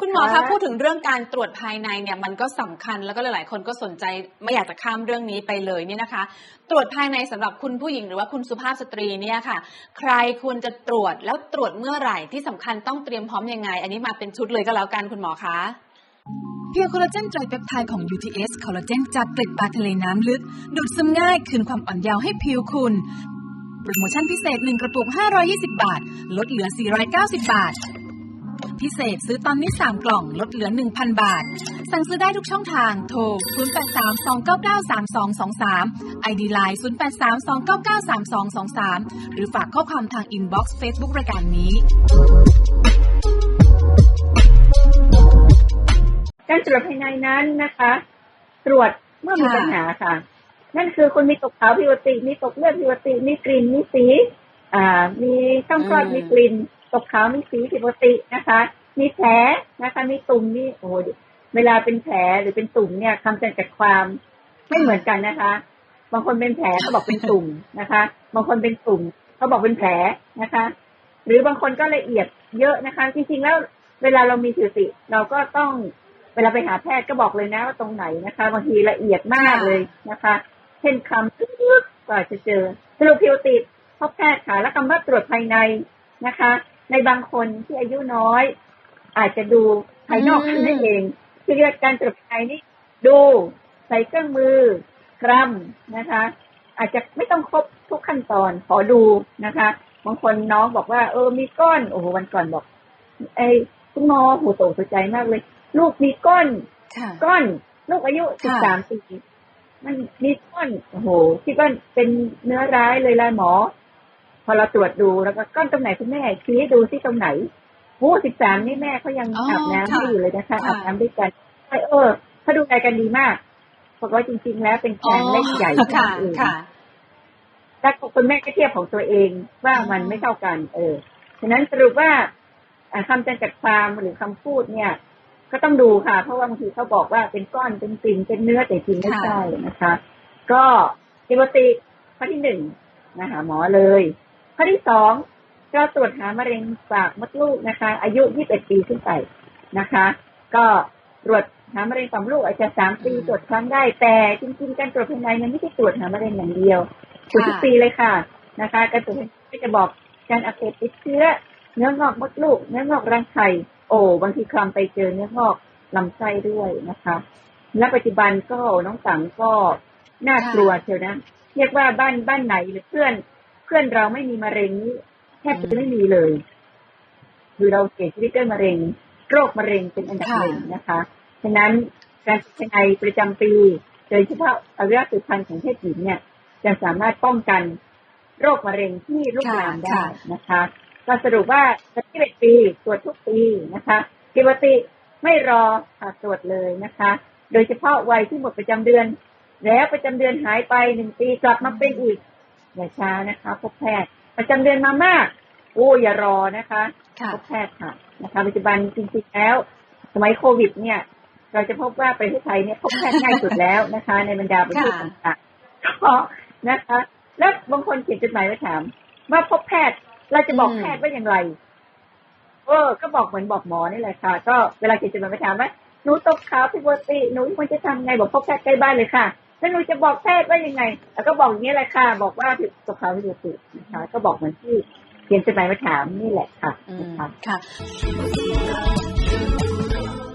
คุณหมอคะพูดถึงเรื่องการตรวจภายในเนี่ยมันก็สำคัญแล้วก็หลายๆ คนก็สนใจไม่อยากจะข้ามเรื่องนี้ไปเลยเนี่ยนะคะ ตรวจภายในสำหรับคุณผู้หญิงหรือว่าคุณสุภาพสตรีเนี่ยค่ะ ใครควรจะตรวจแล้วตรวจเมื่อไหร่ที่สำคัญต้องเตรียมพร้อมยังไง อันนี้มาเป็นชุดเลยก็แล้วกันคุณหมอคะเพียวคอลลาเจนไตรเปปไทด์ของ UTS คอลลาเจนจากเกล็ดปลาทะเลน้ำลึก ดูดซึมง่ายคืนความอ่อนเยาว์ให้ผิวคุณโปรโมชั่นพิเศษ 1 กระปุก 520 บาท ลดเหลือ 490 บาท พิเศษซื้อตอนนี้ 3 กล่องลดเหลือ 1,000 บาท สั่งซื้อได้ทุกช่องทางโทร 0832993223 ID Line 0832993223 หรือฝากข้อความทางอินบ็อกซ์เฟซบุ๊กรายการนี้การตรวจภายในนั้นนะคะ ตรวจเมื่อมีปัญหาค่ะ นั่นคือคุณมีตกขาวผิวติ มีตกเลือดผิวติ มีกลิ่น มีสี อ่า มีช่องคลอดมีกลิ่น ตกขาวมีสีผิวปกตินะคะ มีแผลนะคะ มีตุ่มมีโอ้โหเวลาเป็นแผลหรือเป็นตุ่มเนี่ยคำจำกัดความไม่เหมือนกันนะคะ บางคนเป็นแผลเขาบอกเป็นตุ่มนะคะ บางคนเป็นตุ่มเขาบอกเป็นแผลนะคะ หรือบางคนก็ละเอียดเยอะนะคะ จริงๆแล้วเวลาเรามีสติ เราก็ต้องเวลาไปหาแพทย์ก็บอกเลยนะว่าตรงไหนนะคะ บางทีละเอียดมากเลยนะคะ เช่นคำตึ๊กกว่าจะเจอสรุปพิวติดพบแพทย์ค่ะแล้วคำว่าตรวจภายในนะคะ ในบางคนที่อายุน้อย อาจจะดูภายนอกอืมนั่นเองที่เรียกการตรวจภายในนี่ดูใส่เครื่องมือกรัมนะคะ อาจจะไม่ต้องครบทุกขั้นตอนขอดูนะคะบางคนน้องบอกว่า เออมีก้อนโอ้โหวันก่อนบอก ไอ้คุณหมอหูโตสนใจมากเลย ลูกมีก้อนค่ะก้อนลูกอายุสิบค่ะสามปีมันมีก้อนโอ้โหคิดว่าเป็นเนื้อร้ายเลยละหมอ พอเราตรวจดูแล้วก็ก้อนตรงไหนคุณแม่ชี้ให้ดูที่ตรงไหนโอ้สิบสามนี่แม่เขายังอ๋ออาบน้ำค่ะให้อยู่เลยนะคะค่ะอาบน้ำด้วยกันใช่เออเขาดูแลกันดีมากเพราะว่าจริง ๆ แล้วเป็นแฟนเล็กใหญ่ค่ะเองค่ะแล้วคุณแม่ก็เทียบของตัวเองว่ามันไม่เท่ากัน เออฉะนั้นสรุปว่าอ่าคำจำกัดความหรือคำพูดเนี่ย ก็ต้องดูค่ะ เพราะว่าบางทีเขาบอกว่าเป็นก้อนเป็นสิ่งเป็นเนื้อแต่จริงไม่ใช่นะคะ ก็ปกติข้อที่หนึ่งมาหาหมอเลย ข้อที่สองก็ตรวจหามะเร็งปากมดลูกนะคะ อายุ 21 ปีขึ้นไปนะคะ ก็ตรวจหามะเร็งปากมดลูกอาจจะสามปีตรวจครั้งได้ แต่จริงๆ การตรวจภายในมันไม่ใช่ตรวจหามะเร็งอย่างเดียวตรวจทุกปีเลยค่ะนะคะ การตรวจก็จะบอกการอักเสบติดเชื้อ เนื้องอกมดลูก เนื้องอกรังไข่โอ้บางทีคลำไปเจอเนื้องอกลำไส้ด้วยนะคะ และปัจจุบันก็น้องสังก็น่ากลัวเชียวนะเรียกว่าบ้านบ้านไหนหรือเพื่อน เพื่อนเราไม่มีมะเร็งนี้แทบจะไม่มีเลย คือเราเสียชีวิตด้วยมะเร็ง โรคมะเร็งเป็นอันดับหนึ่งนะคะฉะนั้นการตรวจภายในประจำปีโดยเฉพาะอวัยวะสืบพันธุ์ของเพศหญิงเนี่ยจะสามารถป้องกันโรคมะเร็งที่ลุกลามได้ค่ะนะคะ ก็สรุปว่าจะที่เป็นปีตรวจทุกปีนะคะปกติไม่รอค่ะตรวจเลยนะคะ โดยเฉพาะวัยที่หมดประจำเดือน แล้วประจำเดือนหายไปหนึ่งปีกลับมาเป็นอีก อย่าช้านะคะพบแพทย์ประจำเดือนมามาก โอ้อย่ารอนะคะค่ะพบแพทย์ค่ะนะคะปัจจุบันจริงๆแล้ว สมัยโควิด เนี่ย เราจะพบว่าประเทศไทยเนี่ยพบแพทย์ง่ายสุดแล้วนะคะ ในบรรดาประเทศค่ะต่างๆก็นะคะ แล้วบางคนเขียนจดหมายมาถามว่าพบแพทย์เราจะบอกแพทย์ว่าอย่างไรเออ ก็บอกเหมือนบอกหมอนี่แหละค่ะ ก็เวลาเขียนจดหมายมาถามว่าหนูตกขาวผิดปกติหนูควรจะทำไงบอกพบแพทย์ใกล้บ้านเลยค่ะ แล้วหนูจะบอกแพทย์ว่ายังไง แล้วก็บอกอย่างนี้แหละค่ะ บอกว่าผิดตกขาวผิดปกตินะคะ ก็บอกเหมือนที่เขียนจดหมายมาถามนี่แหละค่ะค่ะ